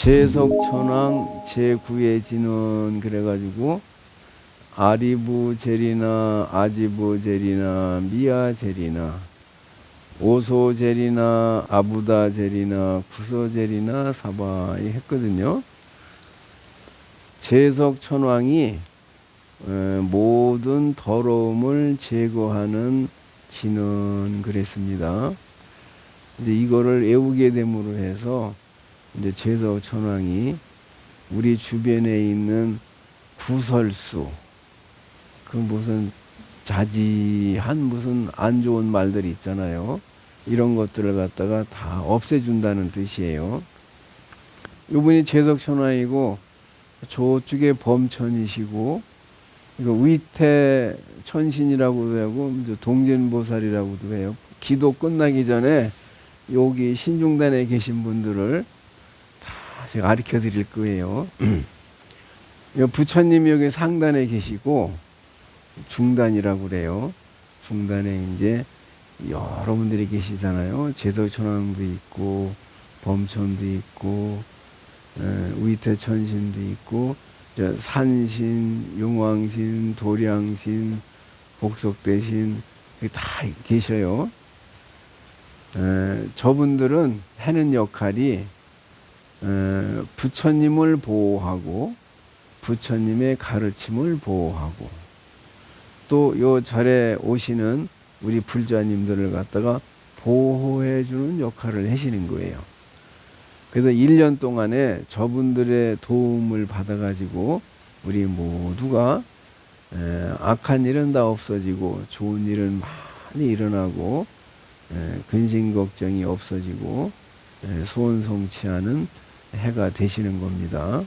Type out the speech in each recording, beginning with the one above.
제석천왕 제9의 진원 그래가지고 아리부 제리나 아지부 제리나 미아 제리나 오소 제리나 아부다 제리나 구소 제리나 사바이 했거든요. 제석 천왕이 에, 모든 더러움을 제거하는 진원 그랬습니다. 이제 이거를 외우게 됨으로 해서 이제 제도 천왕이 우리 주변에 있는 구설수 그 무슨 자지한 무슨 안 좋은 말들 있잖아요. 이런 것들을 갖다가 다 없애준다는 뜻이에요. 이분이 제덕천왕이고 저쪽에 범천이시고 이거 위태 천신이라고도 하고 이제 동전보살이라고도 해요. 기도 끝나기 전에 여기 신중단에 계신 분들을 다 제가 가르쳐 드릴 거예요. 여 부처님이 여기 상단에 계시고 중단이라고 그래요. 중단에 이제 여러분들이 계시잖아요. 제도천왕도 있고 범천도 있고 에, 위태 천신도 있고 저 산신, 용왕신, 도량신, 복속대신 다 계셔요. 에, 저분들은 하는 역할이 에, 부처님을 보호하고 부처님의 가르침을 보호하고 또 요 절에 오시는 우리 불자님들을 갖다가 보호해 주는 역할을 하시는 거예요. 그래서 1년 동안에 저분들의 도움을 받아 가지고 우리 모두가 에, 악한 일은 다 없어지고 좋은 일은 많이 일어나고 에, 근심 걱정이 없어지고 에, 소원 성취하는 해가 되시는 겁니다.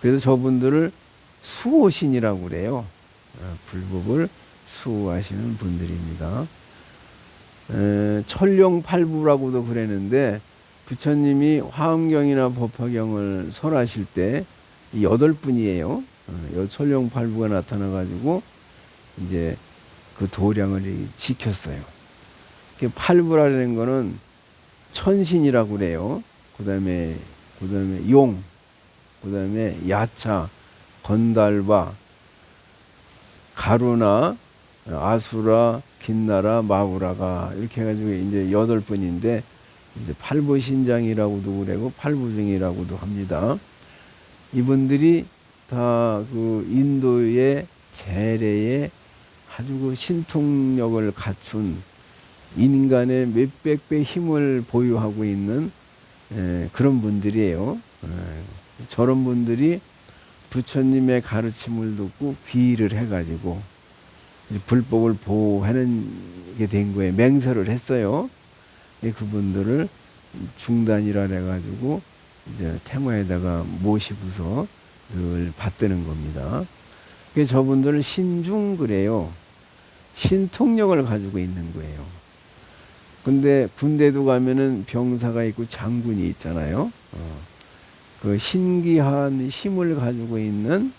그래서 저분들을 수호신이라고 그래요. 어, 불법을 수호하시는 분들입니다. 에, 천룡팔부라고도 그랬는데 부처님이 화엄경이나 법화경을 설하실 때이 여덟 분이에요. 어, 요 천룡팔부가 나타나 가지고 이제 그 도량을 이 지켰어요. 그 팔부라는 거는 천신이라고 그래요. 그다음에 그다음에 용, 그다음에 야차, 건달바, 가루나 아수라, 긴나라, 마우라가 이렇게 해가지고 이제 여덟 분인데 이제 팔부신장이라고도 그러고 팔부중이라고도 합니다. 이분들이 다 그 인도의 재래의 아주 그 신통력을 갖춘 인간의 몇백 배 힘을 보유하고 있는 에, 그런 분들이에요. 에, 저런 분들이 부처님의 가르침을 듣고 귀의를 해가지고 불법을 보호하는 게 된 거예요. 맹세를 했어요. 예, 그분들을 중단이라 해가지고 이제 태모에다가 모시고서 늘 받드는 겁니다. 그래서 저분들은 신중 그래요. 신통력을 가지고 있는 거예요. 근데 군대도 가면은 병사가 있고 장군이 있잖아요. 어. 그 신기한 힘을 가지고 있는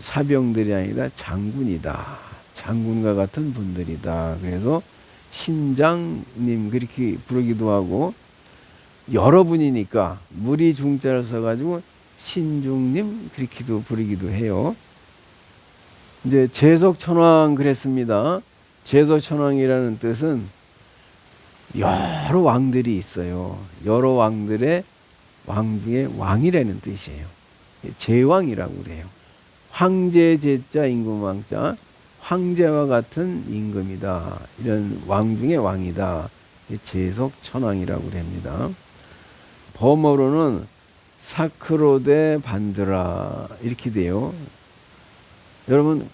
사병들이 아니라 장군이다. 장군과 같은 분들이다. 그래서 신장님 그렇게 부르기도 하고 여러분이니까 무리 중자를 써가지고 신중님 그렇게도 부르기도 해요. 이제 제석천왕 그랬습니다. 제석천왕이라는 뜻은 여러 왕들이 있어요. 여러 왕들의 왕 중에 왕이라는 뜻이에요. 제왕이라고 그래요. 황제 제자 임금왕자 황제와 같은 임금이다. 이런 왕 중에 왕이다. 제석 천왕이라고 합니다. 범어로는 사크로데 반드라 이렇게 돼요. 여러분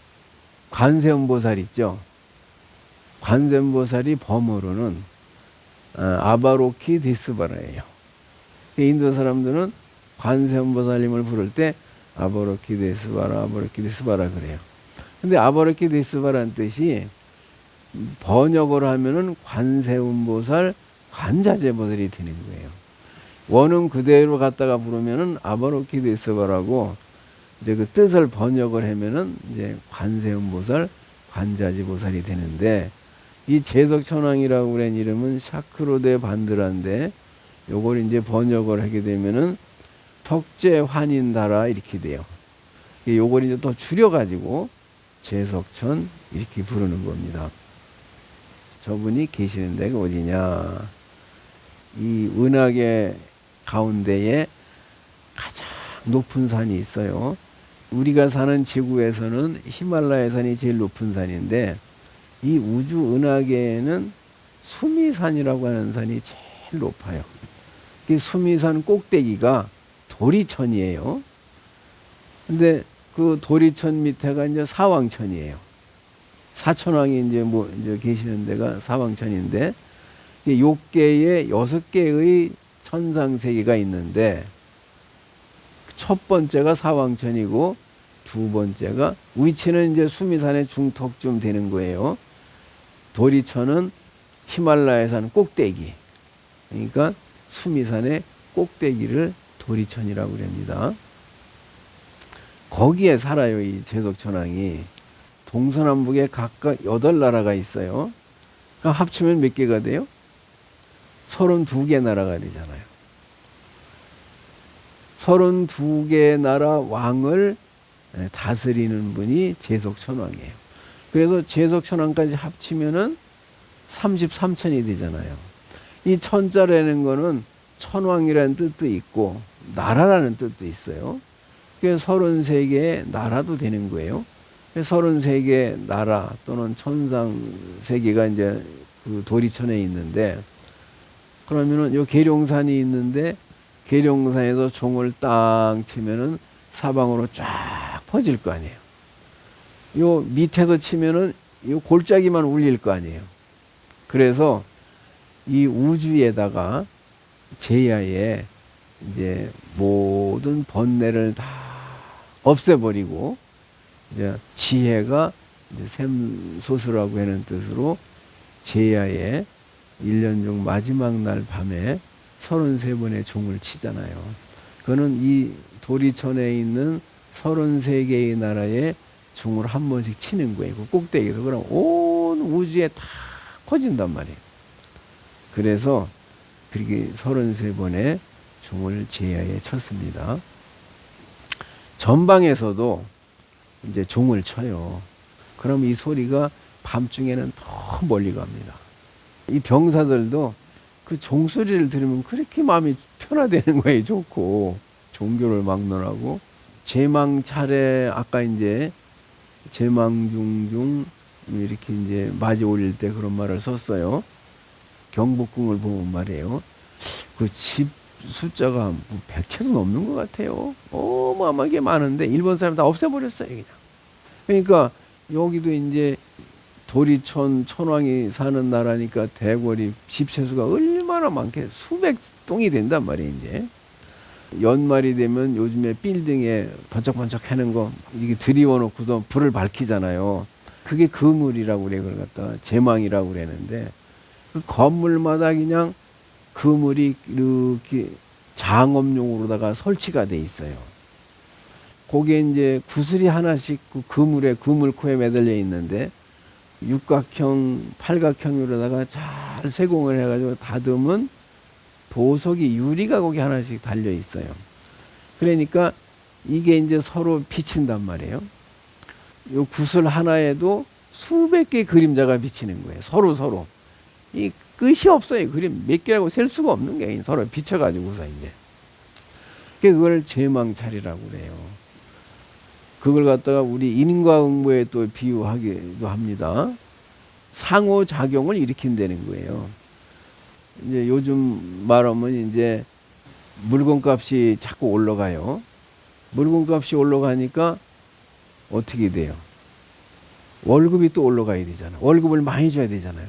관세음보살 있죠? 관세음보살이 범어로는 어, 아바로키 디스바라예요. 인도 사람들은 관세음보살님을 부를 때 아바로키 디스바라 아바로키 디스바라 그래요. 근데 아바로키 디스바라는 뜻이 번역을 하면은 관세음보살 관자재보살이 되는 거예요. 원음 그대로 갖다가 부르면은 아바로키 데스바라고 이제 그 뜻을 번역을 하면은 이제 관세음보살, 관자지보살이 되는데 이 제석천왕이라고 그런 이름은 샤크로데 반드라인데 요걸 이제 번역을 하게 되면은 덕제 환인다라 이렇게 돼요. 요걸 이제 또 줄여가지고 제석천 이렇게 부르는 겁니다. 저분이 계시는 데가 어디냐? 이 은하계 가운데에 가장 높은 산이 있어요. 우리가 사는 지구에서는 히말라야 산이 제일 높은 산인데 이 우주 은하계에는 수미산이라고 하는 산이 제일 높아요. 이 수미산 꼭대기가 도리천이에요. 근데 그 도리천 밑에가 이제 사왕천이에요. 사천왕이 이제 뭐 이제 계시는 데가 사왕천인데 이 욕계에 여섯 개의 천상 세계가 있는데 첫 번째가 사왕천이고 두 번째가 위치는 이제 수미산의 중턱쯤 되는 거예요. 도리천은 히말라야산 꼭대기. 그러니까 수미산의 꼭대기를 도리천이라고 그럽니다. 거기에 살아요, 이 제석천왕이. 동서남북에 각각 여덟 나라가 있어요. 그러니까 합치면 몇 개가 돼요? 서른두 개 나라가 되잖아요. 서른두 개 나라 왕을 예, 다스리는 분이 제석천왕이에요. 그래서 제석천왕까지 합치면은 33천이 되잖아요. 이 천자라는 거는 천왕이라는 뜻도 있고 나라라는 뜻도 있어요. 그래서 33개의 나라도 되는 거예요. 33개 나라 또는 천상 세계가 이제 그 도리천에 있는데 그러면은 요 계룡산이 있는데 계룡산에서 종을 딱 치면은 사방으로 쫙 퍼질 거 아니에요. 요 밑에서 치면은 요 골짜기만 울릴 거 아니에요. 그래서 이 우주에다가 제야에 이제 모든 번뇌를 다 없애버리고 이제 지혜가 이제 샘소수라고 하는 뜻으로 제야에 1년 중 마지막 날 밤에 33번의 종을 치잖아요. 그거는 이 도리천에 있는 33개의 나라에 종을 한 번씩 치는 거예요. 그 꼭대기에서. 그럼 온 우주에 다 퍼진단 말이에요. 그래서 그렇게 33번의 종을 제야에 쳤습니다. 전방에서도 이제 종을 쳐요. 그럼 이 소리가 밤중에는 더 멀리 갑니다. 이 병사들도 그 종소리를 들으면 그렇게 마음이 편화되는 거예요. 좋고 종교를 막론하고 제망 차례 아까 이제 제망 중중 이렇게 이제 맞이 올릴 때 그런 말을 썼어요. 경복궁을 보면 말이에요. 그 집 숫자가 뭐 100채도 넘는 것 같아요. 어마어마하게 많은데 일본 사람 다 없애버렸어요. 그냥. 그러니까 여기도 이제 도리천 천왕이 사는 나라니까 대궐이 집채수가 얼마나 많게 수백 동이 된단 말이에요 이제 연말이 되면 요즘에 빌딩에 번쩍번쩍 하는 거 이게 들이워놓고도 불을 밝히잖아요 그게 그물이라고 그래 그걸 갖다가 제망이라고 그러는데 그 건물마다 그냥 그물이 이렇게 장업용으로다가 설치가 돼 있어요 거기에 이제 구슬이 하나씩 그 그물에 그물코에 매달려 있는데 육각형, 팔각형으로다가 잘 세공을 해가지고 다듬은 보석이 유리가 거기 하나씩 달려 있어요. 그러니까 이게 이제 서로 비친단 말이에요. 요 구슬 하나에도 수백 개의 그림자가 비치는 거예요. 서로 서로. 이 끝이 없어요. 그림 몇 개라고 셀 수가 없는 게 서로 비쳐가지고서 이제. 그걸 제망찰이라고 그래요. 그걸 갖다가 우리 인과 응보에 또 비유하기도 합니다. 상호작용을 일으킨다는 거예요. 이제 요즘 말하면 이제 물건값이 자꾸 올라가요. 물건값이 올라가니까 어떻게 돼요? 월급이 또 올라가야 되잖아. 월급을 많이 줘야 되잖아요.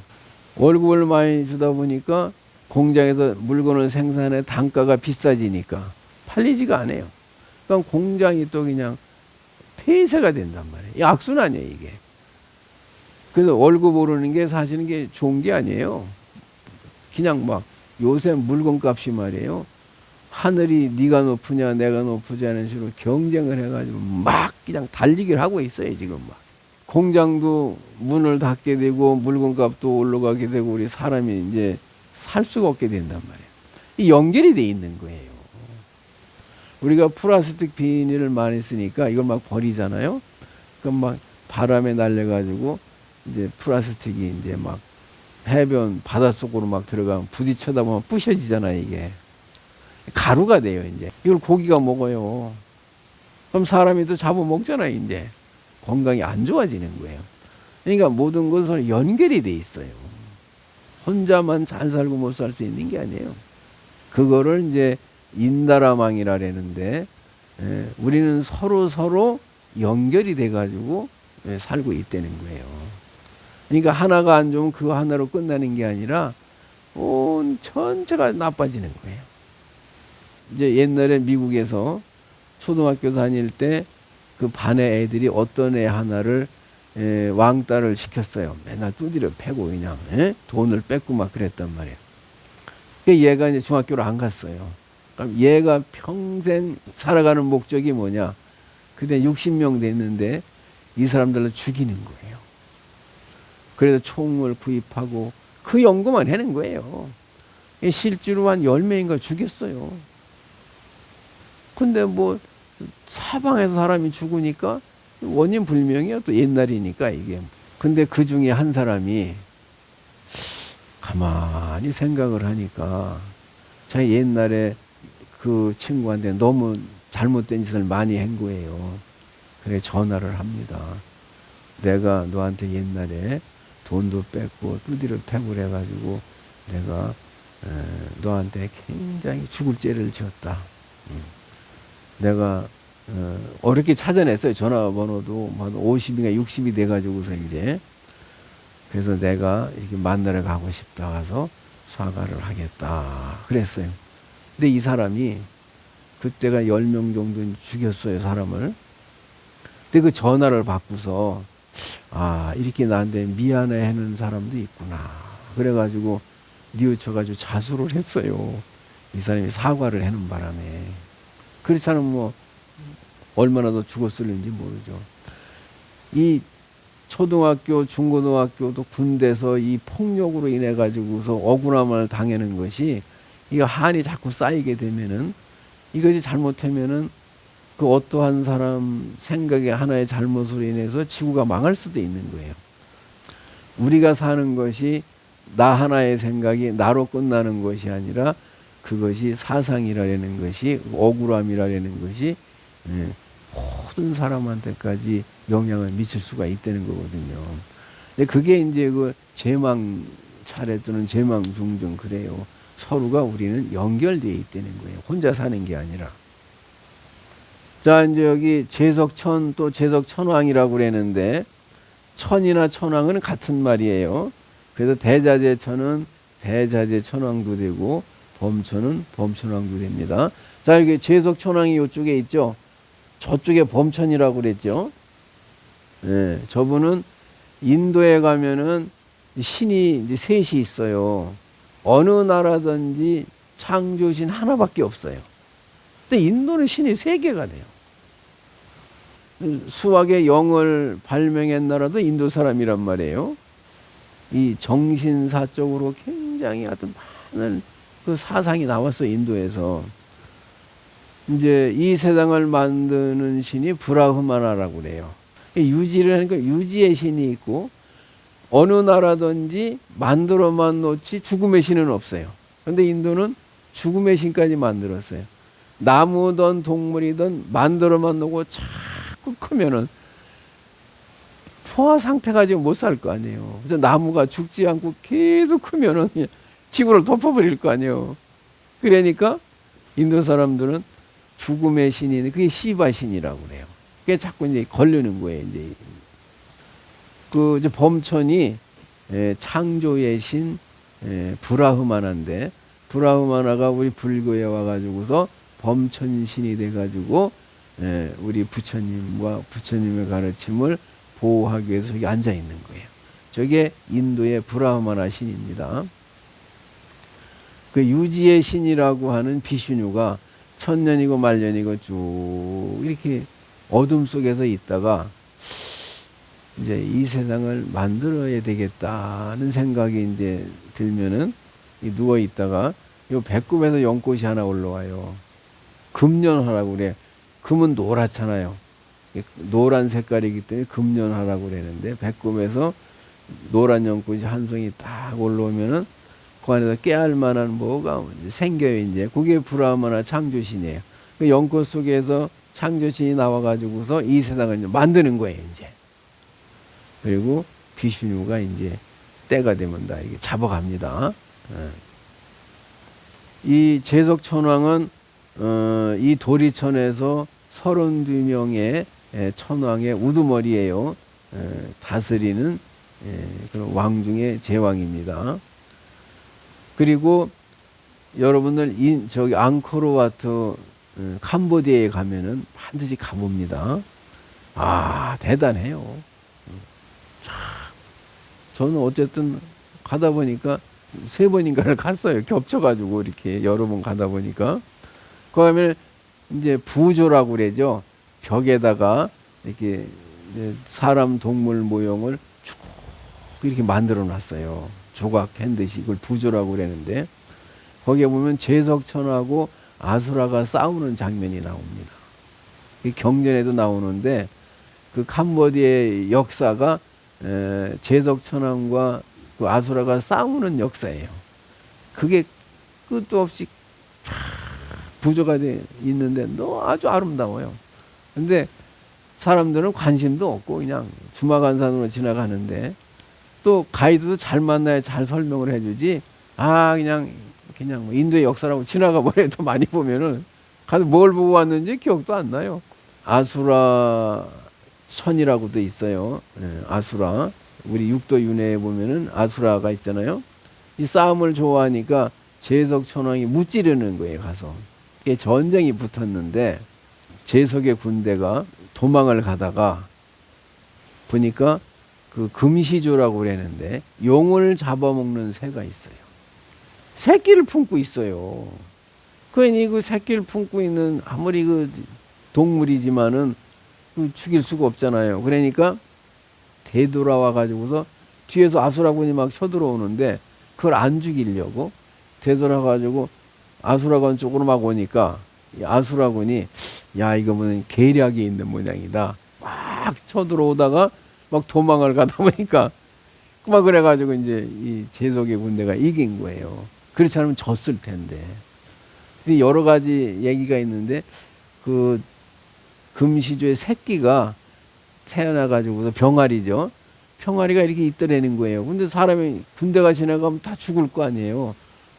월급을 많이 주다 보니까 공장에서 물건을 생산해 단가가 비싸지니까 팔리지가 않아요. 그러니까 공장이 또 그냥 폐쇄가 된단 말이에요. 이 악순환이에요, 이게. 그래서 월급 오르는 게 사실은 게 좋은 게 아니에요. 그냥 막 요새 물건 값이 말이에요. 하늘이 네가 높으냐 내가 않은 식으로 경쟁을 해가지고 막 그냥 달리기를 하고 있어요 지금 막 공장도 문을 닫게 되고 물건값도 올라가게 되고 우리 사람이 이제 살 수가 없게 된단 말이에요. 이 연결이 돼 있는 거예요. 우리가 플라스틱 비닐을 많이 쓰니까 이걸 막 버리잖아요. 그럼 막 바람에 날려가지고 이제 플라스틱이 이제 막 해변 바닷속으로 막 들어가면 부딪혀다 보면 부셔지잖아요 이게 가루가 돼요 이제 이걸 고기가 먹어요. 그럼 사람이 또 잡아 먹잖아요 이제 건강이 안 좋아지는 거예요. 그러니까 모든 것은 연결이 돼 있어요. 혼자만 잘 살고 못 살 수 있는 게 아니에요. 그거를 이제 인다라망이라는데 예, 우리는 서로 서로 연결이 돼 가지고 예, 살고 있다는 거예요. 그러니까 하나가 안 좋으면 그 하나로 끝나는 게 아니라 온 전체가 나빠지는 거예요. 이제 옛날에 미국에서 초등학교 다닐 때 그 반의 애들이 어떤 애 하나를 에, 왕따를 시켰어요. 맨날 두드려 패고 그냥 에? 돈을 뺏고 막 그랬단 말이에요. 그 얘가 이제 중학교를 안 갔어요. 그럼 얘가 평생 살아가는 목적이 뭐냐? 그때 60명 됐는데 이 사람들을 죽이는 거예요. 그래서 총을 구입하고 그 연구만 해낸 거예요. 실제로 한 10명인가 죽였어요. 근데 뭐 사방에서 사람이 죽으니까 원인 불명이야 또 옛날이니까 이게. 근데 그 중에 한 사람이 가만히 생각을 하니까 자기 옛날에 그 친구한테 너무 잘못된 짓을 많이 한 거예요. 그래 전화를 합니다. 내가 너한테 옛날에 돈도 뺏고 두드려 패고 그래가지고 내가 에, 너한테 굉장히 죽을 죄를 지었다. 음. 내가 어, 어렵게 찾아냈어요. 전화번호도 한 50인가 60이 돼가지고서 이제 그래서 내가 이렇게 만나러 가고 싶다 가서 사과를 하겠다 그랬어요. 근데 이 사람이 그때가 10명 정도 죽였어요 사람을. 근데 그 전화를 받고서 아 이렇게 나한테 미안해 하는 사람도 있구나. 그래가지고 뉘우쳐가지고 자수를 했어요. 이 사람이 사과를 하는 바람에. 그렇지 않으면 뭐 얼마나 더 죽었을는지 모르죠. 이 초등학교, 중고등학교도 군대에서 이 폭력으로 인해 가지고서 억울함을 당하는 것이 이거 한이 자꾸 쌓이게 되면은 이것이 잘못하면은 그 어떠한 사람 생각의 하나의 잘못으로 인해서 지구가 망할 수도 있는 거예요. 우리가 사는 것이 나 하나의 생각이 나로 끝나는 것이 아니라 그것이 사상이라는 것이 억울함이라는 것이 예, 모든 사람한테까지 영향을 미칠 수가 있다는 거거든요. 근데 그게 이제 그 제망 차례 또는 제망 중정 그래요. 서로가 우리는 연결되어 있다는 거예요. 혼자 사는 게 아니라. 자, 이제 여기 제석천 또 제석천왕이라고 그랬는데 천이나 천왕은 같은 말이에요. 그래서 대자제천은 대자제천왕도 되고 범천은 범천왕도 됩니다. 자, 여기 제석천왕이 이쪽에 있죠. 저쪽에 범천이라고 그랬죠. 예, 저분은 인도에 가면은 신이 셋이 있어요. 어느 나라든지 창조신 하나밖에 없어요. 근데 인도는 신이 세 개가 돼요. 수학의 영을 발명한 나라도 인도 사람이란 말이에요. 이 정신사적으로 굉장히 하여튼 많은 그 사상이 나왔어 인도에서. 이제 이 세상을 만드는 신이 브라흐마나라고 그래요. 유지를 하니까 유지의 신이 있고 어느 나라든지 만들어만 놓지 죽음의 신은 없어요. 그런데 인도는 죽음의 신까지 만들었어요. 나무든 동물이든 만들어만 놓고 자꾸 크면은 포화 상태 가지고 못살 거 아니에요. 그래서 나무가 죽지 않고 계속 크면은 지구를 덮어버릴 거 아니에요. 그러니까 인도 사람들은 죽음의 신이 그게 시바 신이라고 그래요. 그게 자꾸 이제 걸리는 거예요. 이제 그 이제 범천이 에, 창조의 신 에, 브라흐마나인데 브라흐마나가 우리 불교에 와가지고서 범천 신이 돼가지고 에, 우리 부처님과 부처님의 가르침을 보호하기 위해서 저기 앉아 있는 거예요. 저게 인도의 브라흐마나 신입니다. 그 유지의 신이라고 하는 비슈뉴가 천년이고 말년이고 쭉 이렇게 어둠 속에서 있다가 이제 이 세상을 만들어야 되겠다는 생각이 이제 들면은 이 누워 있다가 요 배꼽에서 연꽃이 하나 올라와요. 금년하라고 그래. 금은 노랗잖아요. 노란 색깔이기 때문에 금년하라고 그러는데 배꼽에서 노란 연꽃이 한 송이 딱 올라오면은 그 안에서 깨알 만한 뭐가 생겨요 이제 그게 브라마나 창조신이에요. 그 연꽃 속에서 창조신이 나와가지고서 이 세상을 이제 만드는 거예요 이제. 그리고 비슈누가 이제 때가 되면 다 이게 잡아갑니다. 예. 이 제석천왕은 어, 이 도리천에서 32명의 예, 천왕의 우두머리예요. 예, 다스리는 예, 그런 왕 중에 제왕입니다. 그리고 여러분들 인, 저기 앙코르와트 어, 캄보디아에 가면은 반드시 가봅니다. 아 대단해요. 참, 저는 어쨌든 가다 보니까 세 번인가를 갔어요. 겹쳐가지고 이렇게 여러 번 가다 보니까 그다음에 이제 부조라고 그러죠. 벽에다가 이렇게 사람 동물 모형을 쭉 이렇게 만들어 놨어요. 조각한 듯이 이걸 부조라고 그러는데 거기에 보면 제석천하고 아수라가 싸우는 장면이 나옵니다. 이 경전에도 나오는데 그 캄보디아의 역사가 에, 제석천왕과 그 아수라가 싸우는 역사예요. 그게 끝도 없이 쫙 부조가 돼 있는데 너 아주 아름다워요. 근데 사람들은 관심도 없고 그냥 주마간산으로 지나가는데 또 가이드도 잘 만나야 잘 설명을 해주지. 아 그냥 그냥 뭐 인도의 역사라고 지나가 버려도 많이 보면은 가서 뭘 보고 왔는지 기억도 안 나요. 아수라 선이라고도 있어요. 예, 아수라. 우리 육도 윤회에 보면은 아수라가 있잖아요. 이 싸움을 좋아하니까 제석 천왕이 무찌르는 거예요, 가서. 이게 전쟁이 붙었는데 제석의 군대가 도망을 가다가 보니까 그 금시조라고 그랬는데 용을 잡아먹는 새가 있어요. 새끼를 품고 있어요. 그러니 그 새끼를 품고 있는 아무리 그 동물이지만은 그 죽일 수가 없잖아요. 그러니까 되돌아와 가지고서 뒤에서 아수라군이 막 쳐들어오는데 그걸 안 죽이려고 되돌아 가지고 아수라군 쪽으로 막 오니까 이 아수라군이 야 이거 무슨 계략이 있는 모양이다. 막 쳐들어오다가 막 도망을 가다 보니까 막 그래가지고 이제 이 제석의 군대가 이긴 거예요. 그렇지 않으면 졌을 텐데. 여러 가지 얘기가 있는데 그 금시조의 새끼가 태어나가지고서 병아리죠. 병아리가 이렇게 있더라는 거예요. 근데 사람이 군대가 지나가면 다 죽을 거 아니에요.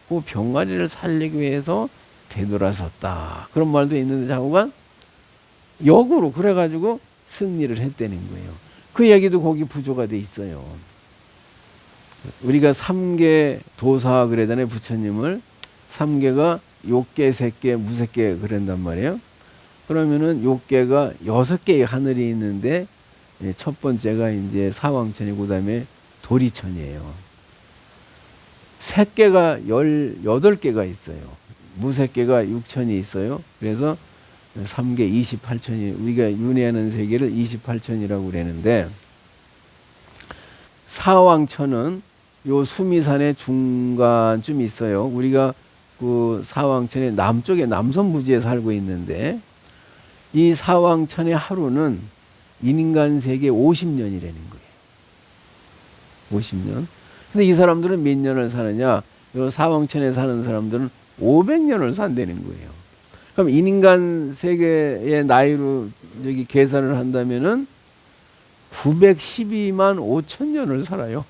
그 병아리를 살리기 위해서 되돌아섰다. 그런 말도 있는데 자꾸가 역으로 그래가지고 승리를 했다는 거예요. 그 얘기도 거기 부조가 돼 있어요. 우리가 삼계 도사 그러잖아요. 부처님을. 삼계가 욕계, 색계, 무색계 그런단 말이에요. 그러면은 욕계가 여섯 개의 하늘이 있는데 예, 첫 번째가 이제 사왕천이고 그다음에 도리천이에요. 색계가 열여덟 개가 있어요. 무색계가 육천이 있어요. 그래서 삼계 28천이 우리가 윤회하는 세계를 28천이라고 그러는데 사왕천은 요 수미산의 중간쯤 있어요. 우리가 그 사왕천의 남쪽에 남선부지에 살고 있는데 이 사왕천의 하루는 인간 세계 50년이라는 거예요. 50년. 근데 이 사람들은 몇 년을 사느냐? 요 사왕천에 사는 사람들은 500년을 산다는 거예요. 그럼 인간 세계의 나이로 여기 계산을 한다면은 912만 5천 년을 살아요.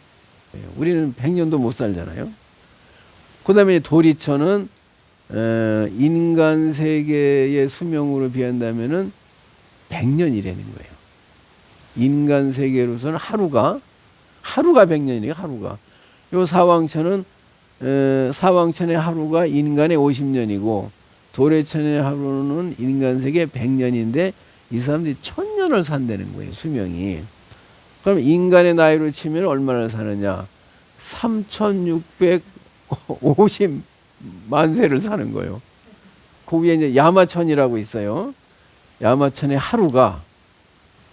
예, 우리는 100년도 못 살잖아요. 그 다음에 도리천은 어, 인간 세계의 수명으로 비한다면은 100년이라는 거예요. 인간 세계로서는 하루가 하루가 100년이에요. 하루가. 요 사왕천은 에, 사왕천의 하루가 인간의 50년이고 도래천의 하루는 인간 세계 100년인데 이 사람들이 천년을 산다는 거예요. 수명이. 그럼 인간의 나이로 치면 얼마나 사느냐? 3650만 세를 사는 거예요. 그 위에 이제 야마천이라고 있어요. 야마천의 하루가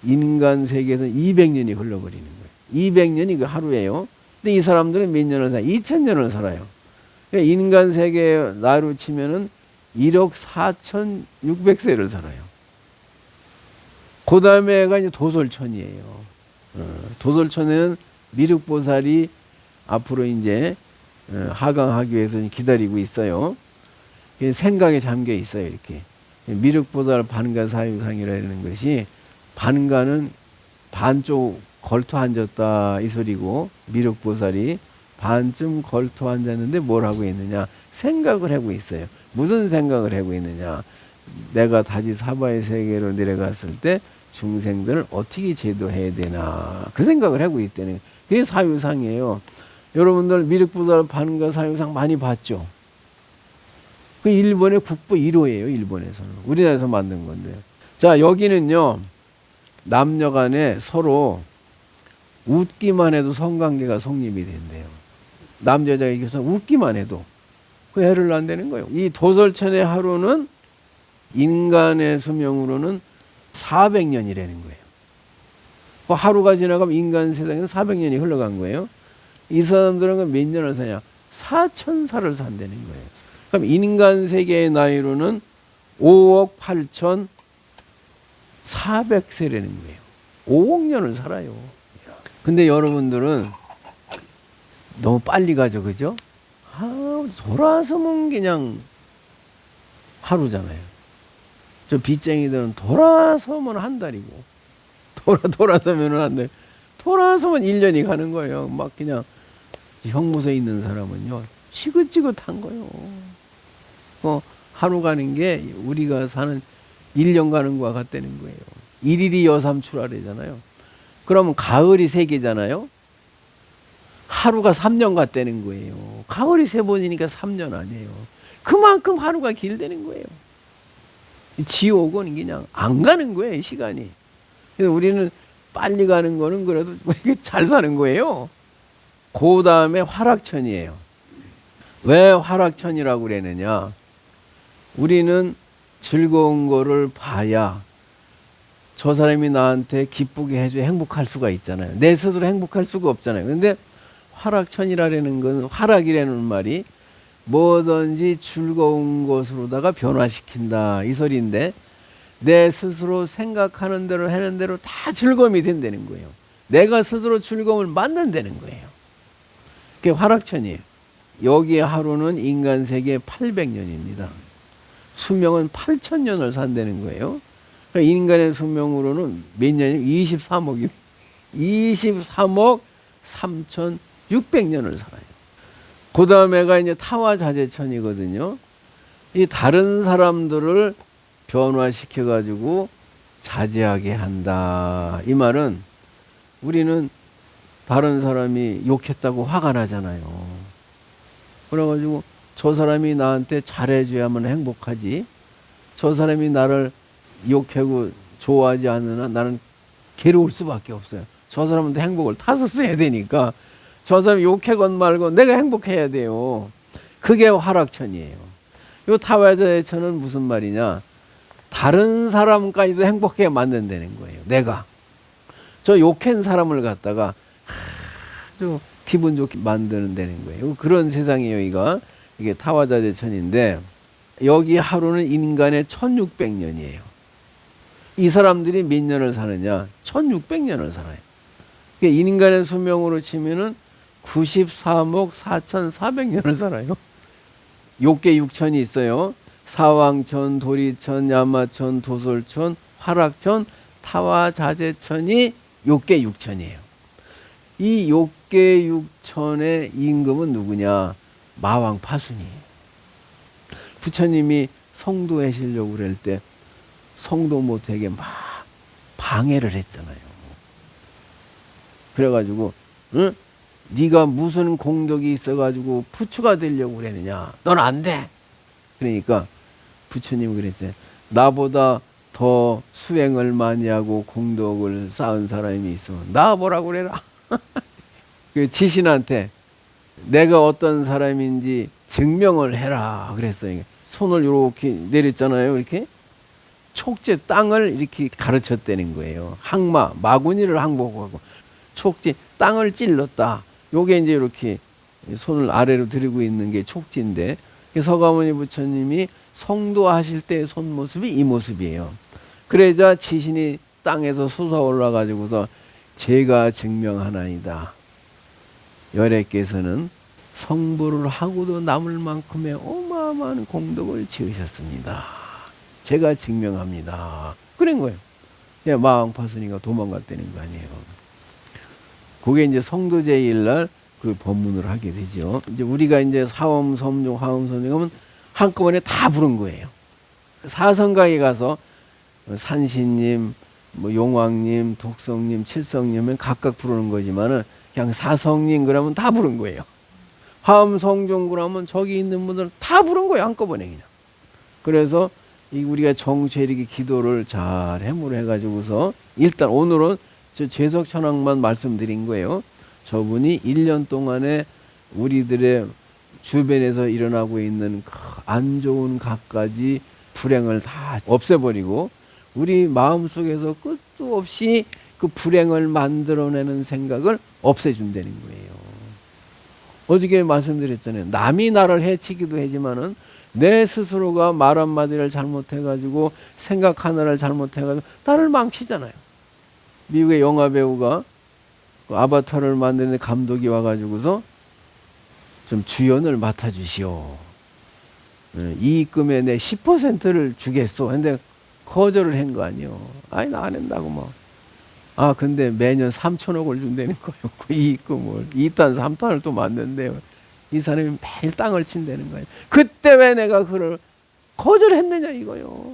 인간 세계에서 200년이 흘러버리는 거예요. 200년이 그 하루예요. 근데 이 사람들은 몇 년을 살아요? 2000년을 살아요. 그러니까 인간 세계에 나로 치면은 1억 4,600세를 살아요. 그 다음에가 이제 도솔천이에요. 어, 도솔천에는 미륵보살이 앞으로 이제 어, 하강하기 위해서 기다리고 있어요. 생각에 잠겨 있어요, 이렇게. 미륵보살 반가 사유상이라는 것이 반가는 반쪽 걸터 앉았다 이 소리고 미륵보살이 반쯤 걸터 앉았는데 뭘 하고 있느냐 생각을 하고 있어요. 무슨 생각을 하고 있느냐 내가 다시 사바의 세계로 내려갔을 때 중생들을 어떻게 제도해야 되나 그 생각을 하고 있다는 그게 사유상이에요. 여러분들 미륵보살 반가 사유상 많이 봤죠? 그 일본의 국보 1호예요. 일본에서는 우리나라에서 만든 건데. 자 여기는요 남녀 간에 서로 웃기만 해도 성관계가 성립이 된대요. 남자 여자가 이겨서 웃기만 해도 그 해를 난다는 거예요. 이 도설천의 하루는 인간의 수명으로는 400년이라는 거예요. 그 하루가 지나가면 인간 세상에는 400년이 흘러간 거예요. 이 사람들은 그몇 년을 사냐? 4천살을 산다는 거예요. 그럼 인간 세계의 나이로는 5억 8천 400세라는 거예요. 5억 년을 살아요. 근데 여러분들은 너무 빨리 가죠, 그죠? 아, 돌아서면 그냥 하루잖아요. 저 빚쟁이들은 돌아서면 한 달이고, 돌아, 돌아서면 한 달, 돌아서면 1년이 가는 거예요. 막 그냥 형무소에 있는 사람은요, 지긋지긋한 거예요. 어, 하루 가는 게 우리가 사는 1년 가는 거와 같다는 거예요. 일일이 여삼출하래잖아요. 그러면 가을이 세 개잖아요. 하루가 3년 같다는 거예요. 가을이 세 번이니까 3년 아니에요. 그만큼 하루가 길다는 거예요. 지옥은 그냥 안 가는 거예요, 시간이. 그래서 우리는 빨리 가는 거는 그래도 잘 사는 거예요. 그 다음에 화락천이에요. 왜 화락천이라고 그러느냐? 우리는 즐거운 거를 봐야 저 사람이 나한테 기쁘게 해줘 행복할 수가 있잖아요. 내 스스로 행복할 수가 없잖아요. 근데 화락천이라는 건 화락이라는 말이 뭐든지 즐거운 것으로다가 변화시킨다 이 소리인데 내 스스로 생각하는 대로 하는 대로 다 즐거움이 된다는 거예요. 내가 스스로 즐거움을 만든다는 거예요. 그게 화락천이에요. 여기에 하루는 인간 세계 800년입니다. 수명은 8천년을 산다는 거예요. 그러니까 인간의 수명으로는 몇 년이 23억이 23억 3,600년을 살아요. 그 다음에가 이제 타화자재천이거든요. 이 다른 사람들을 변화시켜 가지고 자제하게 한다. 이 말은 우리는 다른 사람이 욕했다고 화가 나잖아요. 그래가지고 저 사람이 나한테 잘해줘야만 행복하지. 저 사람이 나를 욕하고 좋아하지 않으나 나는 괴로울 수밖에 없어요. 저 사람한테 행복을 타서 써야 되니까 저 사람 욕하건 말고 내가 행복해야 돼요. 그게 화락천이에요. 요 타화자의 천은 무슨 말이냐? 다른 사람까지도 행복하게 만든다는 거예요. 내가 저 욕한 사람을 갖다가 아주 기분 좋게 만드는 거예요. 그런 세상이에요, 이거. 이게 타화자재 천인데 여기 하루는 인간의 1600년이에요. 이 사람들이 몇 년을 사느냐? 1600년을 살아요. 그러니까 인간의 수명으로 치면은 93억 4,400년을 살아요. 욕계 6천이 있어요. 사왕천, 도리천, 야마천, 도솔천, 화락천, 타화자재천이 욕계 6천이에요. 이 욕계 6천의 임금은 누구냐? 마왕 파순이에요. 부처님이 성도하시려고 그럴 때 성도 못하게 막 방해를 했잖아요. 그래가지고 응? 네가 무슨 공덕이 있어가지고 부처가 되려고 그러느냐? 넌 안 돼. 그러니까 부처님이 그랬어요. 나보다 더 수행을 많이 하고 공덕을 쌓은 사람이 있어. 나 보라고 그래라. 그 지신한테 내가 어떤 사람인지 증명을 해라 그랬어요. 손을 이렇게 내렸잖아요. 이렇게 촉제 땅을 이렇게 가르쳤다는 거예요. 항마 마구니를 항복하고 촉제 땅을 찔렀다. 요게 이제 이렇게 손을 아래로 들이고 있는 게 촉지인데 서가모니 부처님이 성도하실 때의 손 모습이 이 모습이에요. 그러자 지신이 땅에서 솟아올라 가지고서 제가 증명하나이다. 열애께서는 성불을 하고도 남을 만큼의 어마어마한 공덕을 지으셨습니다. 제가 증명합니다. 그런 거예요. 예, 마음 파스니까 도망갔다는 거 아니에요. 그게 이제 성도제일 날 그 법문을 하게 되죠. 이제 우리가 이제 사엄 섬종 화엄 섬종 하면 한꺼번에 다 부른 거예요. 사성가에 가서 산신님, 뭐 용왕님, 독성님, 칠성님은 각각 부르는 거지만은 그냥 사성님 그러면 다 부른 거예요. 화엄 성종 그러면 저기 있는 분들 다 부른 거예요 한꺼번에 그냥. 그래서 이 우리가 정죄리기 기도를 잘 해무를 해가지고서 일단 오늘은 저 재석 천왕만 말씀드린 거예요. 저분이 1년 동안에 우리들의 주변에서 일어나고 있는 그 안 좋은 갖가지 불행을 다 없애버리고 우리 마음 속에서 끝도 없이 그 불행을 만들어내는 생각을 없애준다는 거예요. 어저께 말씀드렸잖아요. 남이 나를 해치기도 하지만은 내 스스로가 말 한마디를 잘못해가지고 생각 하나를 잘못해가지고 나를 망치잖아요. 미국의 영화 배우가 그 아바타를 만드는 감독이 와가지고서 좀 주연을 맡아주시오. 예, 이익금의 내 10%를 주겠소. 근데 거절을 한 거 아니요. 아니 나 안 한다고 뭐. 아 근데 매년 3천억을 준다는. 그 이익금을 2탄 3탄을 또 만든대요. 이 사람이 매일 땅을 친다는 거예요. 그때 왜 내가 그를 거절했느냐 이거요.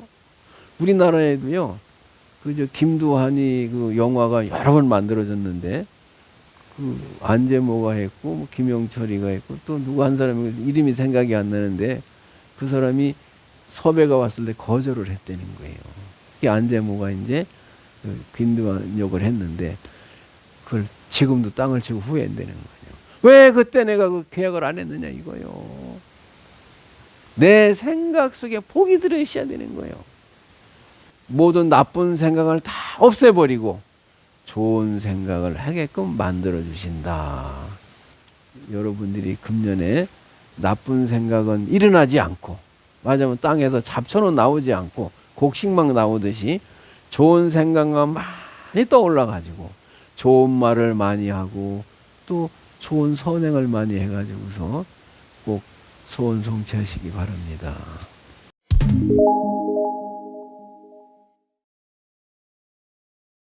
우리나라에도요. 그저 김두한이 그 영화가 여러 번 만들어졌는데 그 안재모가 했고 뭐 김영철이가 했고 또 누구 한 사람이 이름이 생각이 안 나는데 그 사람이 섭외가 왔을 때 거절을 했다는 거예요. 이 안재모가 이제 그 김두한 역을 했는데 그걸 지금도 땅을 치고 후회한다는 거예요. 왜 그때 내가 그 계약을 안 했느냐 이거요. 내 생각 속에 복이 들어 있어야 되는 거예요. 모든 나쁜 생각을 다 없애버리고 좋은 생각을 하게끔 만들어 주신다. 여러분들이 금년에 나쁜 생각은 일어나지 않고 맞으면 땅에서 잡초는 나오지 않고 곡식만 나오듯이 좋은 생각만 많이 떠올라 가지고 좋은 말을 많이 하고 또 좋은 선행을 많이 해가지고서 꼭 소원 성취하시기 바랍니다.